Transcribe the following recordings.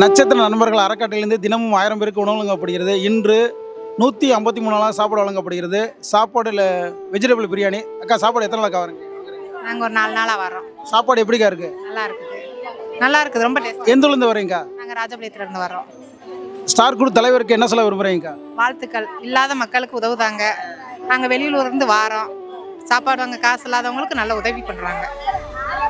நட்சத்திர நண்பர்கள் அறக்கட்டளையிலிருந்து தினமும் ஆயிரம் பேருக்கு உணவு வழங்கப்படுகிறது. இன்று நூற்றி ஐம்பத்தி மூணு நாளாக சாப்பாடு வழங்கப்படுகிறது. சாப்பாடில் வெஜிடபிள் பிரியாணி. அக்கா சாப்பாடு எத்தனை நாளாக்கா வருங்க நாங்கள் ஒரு நாலு நாளாக வரோம் சாப்பாடு எப்படிக்கா இருக்கு? நல்லா இருக்குது. நல்லா இருக்குது ரொம்ப டேஸ்ட் எந்த ஊர்லேருந்து வரீங்கக்கா நாங்கள் ராஜபாளையத்துலேருந்து வரோம் ஸ்டார் குழு தலைவருக்கு என்ன சொல்ல விரும்புகிறீங்கக்கா வாழ்த்துக்கள். இல்லாத மக்களுக்கு உதவுதாங்க. நாங்கள் வெளியூர்லேருந்து வாரோம். சாப்பாடு வாங்க காசு இல்லாதவங்களுக்கு நல்ல உதவி பண்ணுறாங்க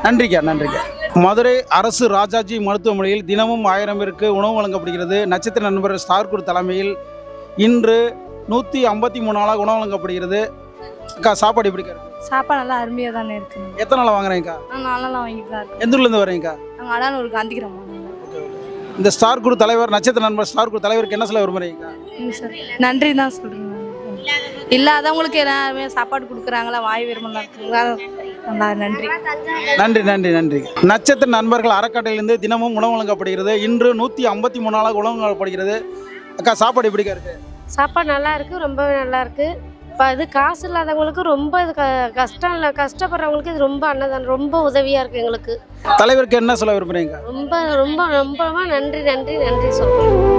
நன்றிக்கா நன்றிக்கா. மதுரை அரசு ராஜாஜி மருத்துவமனையில் தினமும் ஆயிரம் பேருக்கு உணவு வழங்கப்படுகிறது. நட்சத்திர நண்பர் ஸ்டார் குழு தலைமையில் இன்று நூற்றி ஐம்பத்தி மூணு நாளாக உணவு வழங்கப்படுகிறது. அக்கா சாப்பாடு இருக்கு? சாப்பாடு நல்லா அருமையாக தானே இருக்குங்க எத்தனை நாளாக வாங்குறீங்கக்கா நான் நாளெல்லாம் வாங்கிட்டு தான் எந்த ஊர்லேருந்து வரீங்கக்கா நாங்கள் அடானூர் காந்திக்கிறோம் இந்த ஸ்டார் குழு தலைவர் நட்சத்திர நண்பர் ஸ்டார் குழு தலைவருக்கு என்ன சொல்ல விரும்புகிறீங்கக்கா நன்றி தான் சொல்கிறேன் இல்லாதவங்களுக்கு எல்லாருமே சாப்பாடு கொடுக்குறாங்களா? வாய் விரும்பலாம் நன்றி. நன்றி நன்றி நன்றி. நட்சத்திர நண்பர்கள் அறக்கட்டளையிலிருந்து தினமும் உணவு வழங்கப்படுகிறது. இன்று நூற்றி ஐம்பத்தி மூணு நாளாக உணவு வழங்கப்படுகிறது. அக்கா சாப்பாடு எப்படிக்கா இருக்கு? சாப்பாடு நல்லா இருக்கு ரொம்பவே நல்லா இருக்கு. இப்போ இது காசு இல்லாதவங்களுக்கு ரொம்ப இது க கஷ்டம் இல்லை கஷ்டப்படுறவங்களுக்கு இது ரொம்ப அன்னதானம் ரொம்ப உதவியாக இருக்கு எங்களுக்கு. தலைவருக்கு என்ன சொல்ல விரும்புகிறீங்க ரொம்ப ரொம்ப ரொம்ப நன்றி நன்றி நன்றி சொல்கிறேன்